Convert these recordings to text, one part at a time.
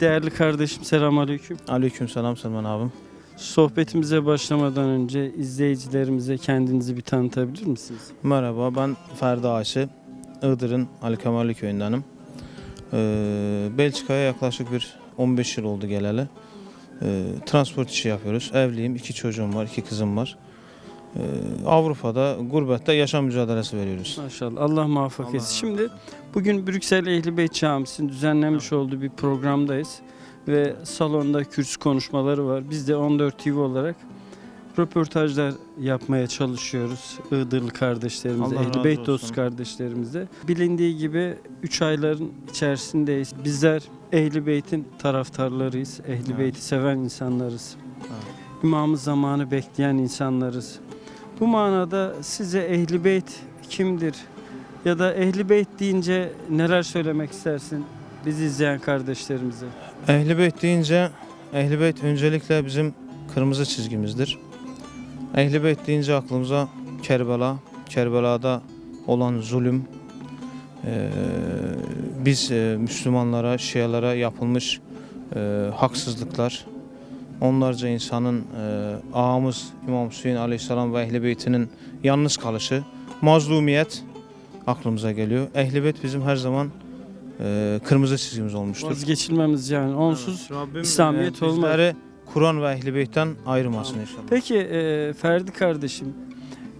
değerli kardeşim selamünaleyküm. Aleyküm selam Selman abim. Sohbetimize başlamadan önce izleyicilerimize kendinizi bir tanıtabilir misiniz? Merhaba ben Ferdi Aşı. Iğdır'ın Ali Kemalli köyündenim. Ee, Belçika'ya yaklaşık bir 15 yıl oldu geleli. Ee, transport işi yapıyoruz. Evliyim, iki çocuğum var, iki kızım var. Ee, Avrupa'da, gurbette yaşam mücadelesi veriyoruz. Maşallah Allah muvaffak Allah etsin. Şimdi bugün Brüksel Ehli Beyt Camisi'nin düzenlemiş olduğu bir programdayız. Ve salonda kürsü konuşmaları var. Biz de 14 TV olarak röportajlar yapmaya çalışıyoruz. Iğdırlı kardeşlerimize, Ehli Beyt dostu kardeşlerimize. Bilindiği gibi 3 ayların içerisindeyiz. Bizler Ehli Beyt'in taraftarlarıyız. Ehli Evet. Beyt'i seven insanlarız. Evet. İmamı zamanı bekleyen insanlarız. Bu manada size Ehli Beyt kimdir? Ya da Ehli Beyt deyince neler söylemek istersin bizi izleyen kardeşlerimize? Ehli Beyt deyince, Ehli Beyt öncelikle bizim kırmızı çizgimizdir. Ehli Beyt deyince aklımıza Kerbela, Kerbela'da olan zulüm, biz Müslümanlara, Şialara yapılmış haksızlıklar, onlarca insanın eee ağamız İmam Hüseyin Aleyhisselam ve Ehli Beyt'inin yalnız kalışı, mazlumiyet aklımıza geliyor. Ehli Beyt bizim her zaman eee, kırmızı çizgimiz olmuştur. Vazgeçilmemiz yani onsuz. Evet, Rabbim, İslamiyet e, olmaz. Bizleri Kur'an ve Ehl-i Beyt'ten ayırmasın inşallah. Peki e, Ferdi kardeşim,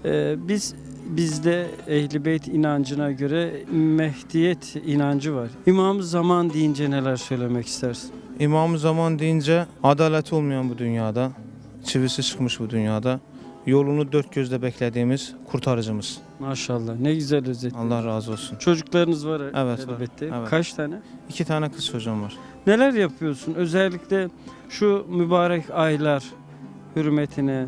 e, biz bizde Ehli Beyt inancına göre Mehdiyet inancı var. İmam zaman deyince neler söylemek istersin? İmam-ı Zaman deyince adalet olmayan bu dünyada, çivisi çıkmış bu dünyada, yolunu dört gözle beklediğimiz kurtarıcımız. Maşallah ne güzel özet. Allah razı olsun. Çocuklarınız var Evet, var. elbette. Evet. Kaç tane? İki tane kız çocuğum var. Neler yapıyorsun? Özellikle şu mübarek aylar hürmetine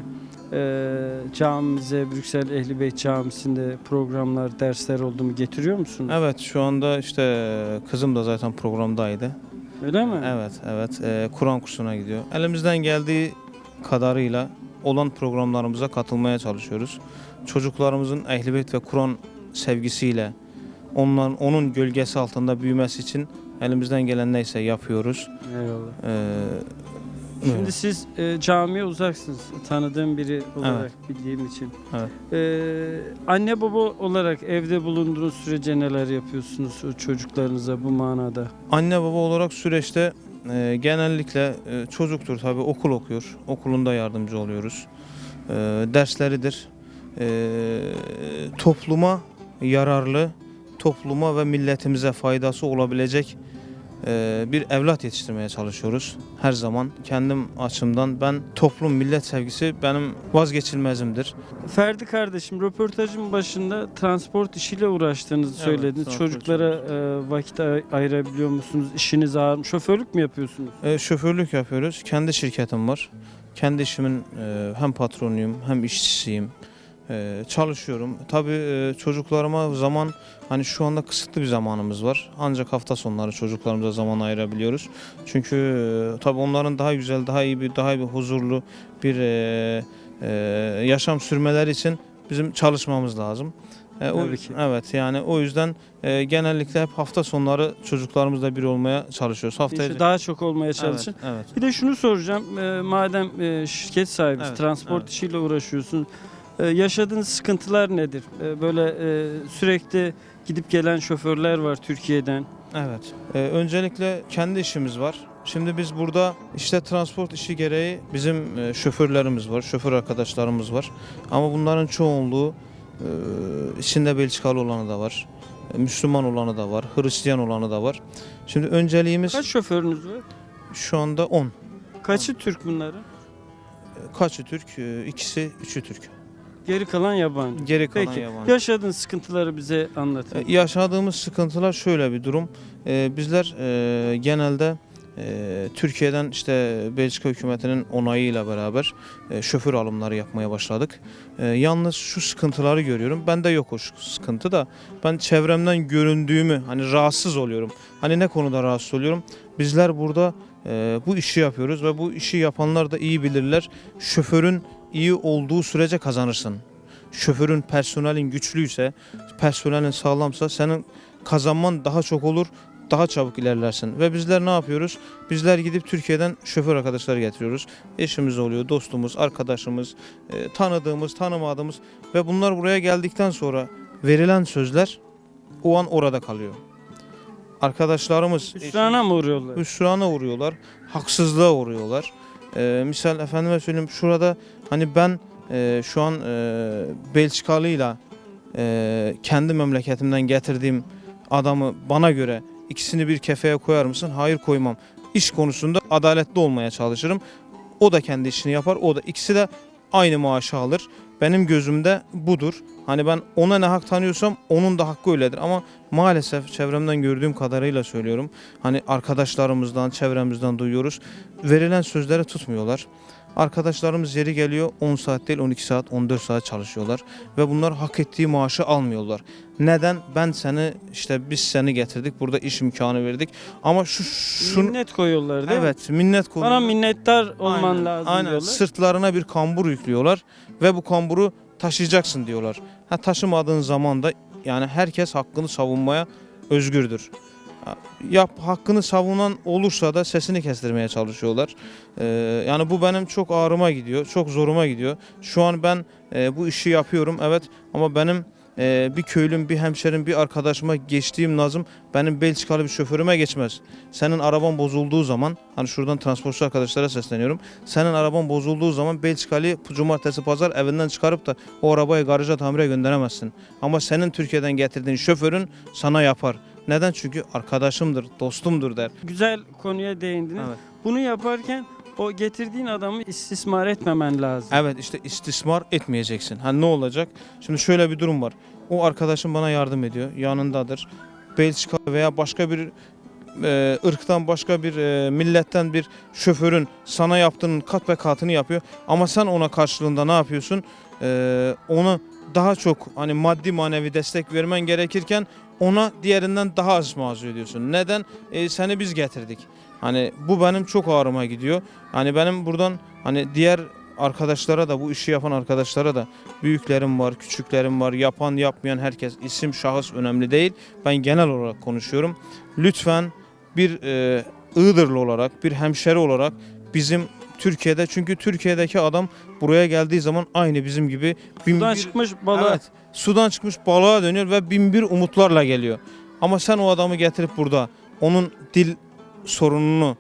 e, camimize, Brüksel Ehli Beyt Camisi'nde programlar, dersler oldu mu getiriyor musun? Evet şu anda işte kızım da zaten programdaydı. Öyle mi? Evet evet e, Kur'an kursuna gidiyor. Elimizden geldiği kadarıyla olan programlarımıza katılmaya çalışıyoruz. Çocuklarımızın Ehl-i Beyt ve Kur'an sevgisiyle onların onun gölgesi altında büyümesi için elimizden gelen neyse yapıyoruz. Eyvallah. Ee, Şimdi öyle. siz e, camiye uzaksınız. Tanıdığım biri olarak bildiğim için. Evet. E, anne baba olarak evde bulunduğunuz sürece neler yapıyorsunuz o çocuklarınıza bu manada? Anne baba olarak süreçte e, genellikle e, çocuktur tabii okul okuyor. Okulunda yardımcı oluyoruz. E, dersleridir. E, topluma yararlı, topluma ve milletimize faydası olabilecek bir evlat yetiştirmeye çalışıyoruz. Her zaman kendim açımdan ben toplum millet sevgisi benim vazgeçilmezimdir. Ferdi kardeşim röportajın başında transport işiyle uğraştığınızı Evet, söylediniz. Çocuklara e, vakit ay- ayırabiliyor musunuz? İşiniz ağır mı? Şoförlük mü yapıyorsunuz? E, şoförlük yapıyoruz. Kendi şirketim var. Kendi işimin e, hem patronuyum hem işçisiyim. E, çalışıyorum. Tabii e, çocuklarıma zaman hani şu anda kısıtlı bir zamanımız var. Ancak hafta sonları çocuklarımıza zaman ayırabiliyoruz. Çünkü e, tabii onların daha güzel, daha iyi bir, daha bir huzurlu bir e, e, yaşam sürmeleri için bizim çalışmamız lazım. E, o, Tabii ki. Evet yani o yüzden e, genellikle hep hafta sonları çocuklarımızla bir olmaya çalışıyoruz. Haftaya İşte daha çok olmaya çalışın. Evet, evet. Bir de şunu soracağım. e, madem e, şirket sahibi, Evet, transport evet. işiyle uğraşıyorsun. E, yaşadığınız sıkıntılar nedir? E, böyle e, sürekli gidip gelen şoförler var Türkiye'den. Evet. Ee, öncelikle kendi işimiz var. Şimdi biz burada işte transport işi gereği bizim e, şoförlerimiz var, şoför arkadaşlarımız var. Ama bunların çoğunluğu e, içinde Belçikalı olanı da var. e, Müslüman olanı da var, Hristiyan olanı da var. Şimdi önceliğimiz Kaç şoförünüz var? şu anda 10. Kaçı Türk bunların? Kaçı Türk? E, ikisi, üçü Türk. Geri kalan yabancı. Geri kalan Peki. yabancı. Yaşadığın sıkıntıları bize anlatın. E, Yaşadığımız sıkıntılar şöyle bir durum. E, bizler e, genelde e, Türkiye'den işte Belçika hükümetinin onayıyla beraber e, şoför alımları yapmaya başladık. E, yalnız şu sıkıntıları görüyorum. Bende yok o sıkıntı da. Ben çevremden göründüğümü hani rahatsız oluyorum. Hani ne konuda rahatsız oluyorum? Bizler burada e, bu işi yapıyoruz ve bu işi yapanlar da iyi bilirler. Şoförün iyi olduğu sürece kazanırsın. Şoförün personelin güçlüyse, personelin sağlamsa senin kazanman daha çok olur. daha çabuk ilerlersin. Ve bizler ne yapıyoruz? Bizler gidip Türkiye'den şoför arkadaşlar getiriyoruz. Eşimiz oluyor, dostumuz, arkadaşımız, e, tanıdığımız, tanımadığımız ve bunlar buraya geldikten sonra verilen sözler o an orada kalıyor. Arkadaşlarımız Hüsrana mı uğruyorlar? hüsrana uğruyorlar, haksızlığa uğruyorlar. Ee, misal efendime söyleyeyim şurada hani ben e, şu an e, Belçikalıyla e, kendi memleketimden getirdiğim adamı bana göre ikisini bir kefeye koyar mısın? Hayır koymam. İş konusunda adaletli olmaya çalışırım. O da kendi işini yapar. O da ikisi de aynı maaşı alır. Benim gözümde budur. Hani ben ona ne hak tanıyorsam onun da hakkı öyledir. Ama maalesef çevremden gördüğüm kadarıyla söylüyorum. Hani arkadaşlarımızdan, çevremizden duyuyoruz. Verilen sözleri tutmuyorlar. Arkadaşlarımız yeri geliyor 10 saat değil 12 saat 14 saat çalışıyorlar ve bunlar hak ettiği maaşı almıyorlar. Neden? Ben seni işte biz seni getirdik burada iş imkanı verdik ama şu şun Minnet koyuyorlar değil mi? evet minnet Bana konuyor. minnettar olman Aynen, lazım aynen. diyorlar. Sırtlarına bir kambur yüklüyorlar ve bu kamburu taşıyacaksın diyorlar. Ha taşımadığın zaman da yani herkes hakkını savunmaya özgürdür. Yap hakkını savunan olursa da sesini kestirmeye çalışıyorlar. Ee, yani bu benim çok ağrıma gidiyor, çok zoruma gidiyor. Şu an ben e, bu işi yapıyorum evet ama benim e, bir köylüm, bir hemşerim, bir arkadaşıma geçtiğim nazım benim Belçikalı bir şoförüme geçmez. Senin araban bozulduğu zaman hani şuradan transportçu arkadaşlara sesleniyorum. Senin araban bozulduğu zaman Belçikalı cumartesi pazar evinden çıkarıp da o arabayı garaja tamire gönderemezsin. Ama senin Türkiye'den getirdiğin şoförün sana yapar. Neden? Çünkü arkadaşımdır, dostumdur der. Güzel konuya değindiniz. Evet. Bunu yaparken o getirdiğin adamı istismar etmemen lazım. Evet işte istismar etmeyeceksin. Ha ne olacak? Şimdi şöyle bir durum var. O arkadaşım bana yardım ediyor. Yanındadır. Belçika veya başka bir e, ırktan başka bir e, milletten bir şoförün sana yaptığının kat ve katını yapıyor. Ama sen ona karşılığında ne yapıyorsun? E, onu daha çok hani maddi manevi destek vermen gerekirken ona diğerinden daha az maaş ödüyorsun. Neden? E, seni biz getirdik. Hani bu benim çok ağrıma gidiyor. Hani benim buradan hani diğer arkadaşlara da bu işi yapan arkadaşlara da büyüklerim var, küçüklerim var, yapan yapmayan herkes isim şahıs önemli değil. Ben genel olarak konuşuyorum. Lütfen bir e, Iğdırlı olarak, bir hemşeri olarak bizim Türkiye'de çünkü Türkiye'deki adam buraya geldiği zaman aynı bizim gibi bin Sudan bir- çıkmış balığa. Evet, sudan çıkmış balığa dönüyor ve bin bir umutlarla geliyor. Ama sen o adamı getirip burada onun dil sorununu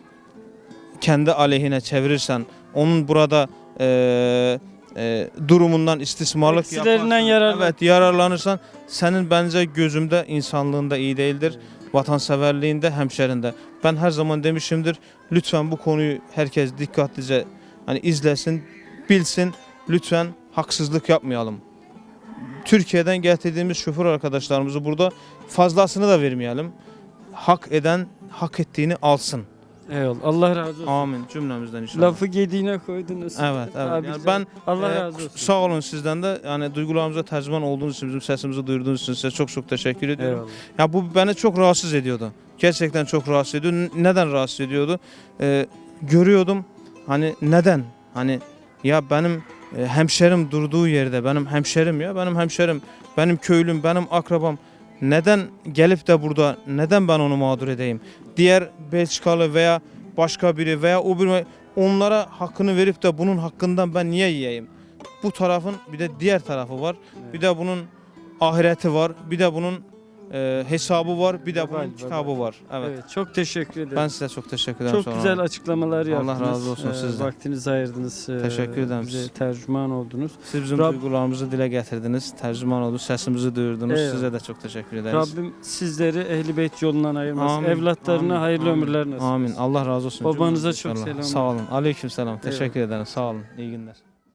kendi aleyhine çevirirsen, onun burada eee, eee, durumundan istismarlık yaparsan, yararlan- evet, yararlanırsan senin bence gözümde insanlığında iyi değildir. Vatanseverliğinde, hemşerinde. Ben her zaman demişimdir. Lütfen bu konuyu herkes dikkatlice hani izlesin, bilsin. Lütfen haksızlık yapmayalım. Türkiye'den getirdiğimiz şoför arkadaşlarımızı burada fazlasını da vermeyelim. Hak eden hak ettiğini alsın. Eyvallah. Allah razı olsun. Amin cümlemizden inşallah. Lafı gediğine koydunuz. Evet, evet. Yani ben Allah e, razı olsun. sağ olun sizden de yani duygularımıza tercüman olduğunuz için, bizim sesimizi duyurduğunuz için size çok çok teşekkür ediyorum. Eyvallah. Ya bu beni çok rahatsız ediyordu. Gerçekten çok rahatsız ediyordu. N- Neden rahatsız ediyordu? Ee, görüyordum hani neden? Hani ya benim e, hemşerim durduğu yerde benim hemşerim ya benim hemşerim benim köylüm benim akrabam neden gelip de burada neden ben onu mağdur edeyim? Diğer Belçikalı veya başka biri veya o bir onlara hakkını verip de bunun hakkından ben niye yiyeyim? Bu tarafın bir de diğer tarafı var. Bir de bunun ahireti var. Bir de bunun e, hesabı var. Bir de bunun kitabı var. Evet. Evet. çok teşekkür ederim. Ben size çok teşekkür ederim. çok Sonra. güzel açıklamalar Allah yaptınız. razı olsun Ee, sizden. Vaktinizi ayırdınız. Ee, Teşekkür ederim. Bize tercüman oldunuz. Siz bizim Rab- duygularımızı dile getirdiniz. Tercüman oldu. Sesimizi duyurdunuz. Eyvallah. Size de çok teşekkür ederiz. Rabbim sizleri Ehli Beyt yolundan ayırmasın. Amin, Evlatlarına amin, hayırlı amin, ömürler nasip Amin. etsin. Allah razı olsun. Babanıza Cümlemize çok inşallah. selamlar. Sağ olun. Aleyküm selam. Teşekkür ederim. Sağ olun. İyi günler.